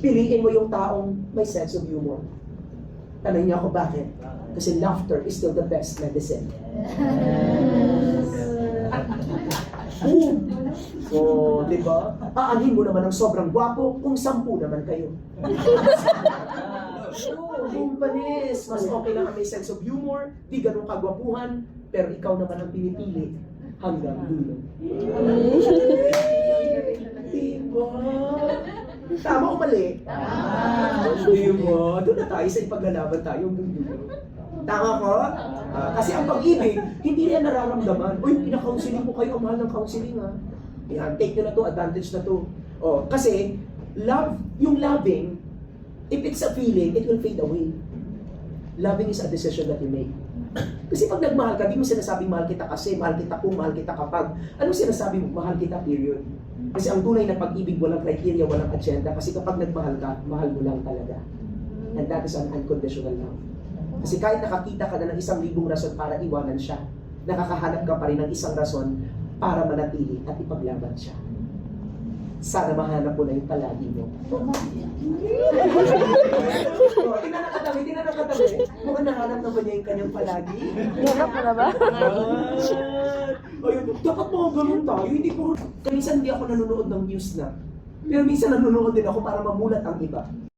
Piliin mo yung taong may sense of humor. Tanong niyo ako bakit? Kasi laughter is still the best medicine. Boom! So, di ba? Aanhin mo naman ng sobrang gwapo kung sampu naman kayo. Oo, yung panis. Mas okay lang ang may sense of humor, di ganun kagwapuhan, pero ikaw naman ang pinipili hanggang dulo. Tama o mali? Diba? Doon na tayo sa ipaglalaban tayo. Tama ko? Ah, kasi ang pag-ibig, hindi niya nararamdaman. Uy, pina-counseling ko kayo, ang mahal ng counseling ha. Yan, take nyo na to, advantage na to. Oh, kasi, love, yung loving, if it's a feeling, it will fade away. Loving is a decision that you make. Kasi pag nagmahal ka, di mo sinasabing mahal kita kasi, mahal kita kung, mahal kita kapag. Anong sinasabi mo? Mahal kita, period. Kasi ang tunay na pag-ibig, walang criteria, walang agenda. Kasi kapag nagmahal ka, mahal mo lang talaga. And that is an unconditional love. Kasi kahit nakakita ka na ng isang libong rason para iwanan siya, nakakahanap ka pa rin ng isang rason para manatili at ipaglaban siya. Sana mahanap mo na yung palagi mo. oh, tingnan na katabi, tingnan na katabi. Mukhang nahanap na ba niya yung kanyang palagi? Hirap mo na ba? Ayun, dapat mga ganun tayo. Hindi ko, minsan hindi ako nanonood ng news na. Pero minsan nanonood din ako para mamulat ang iba.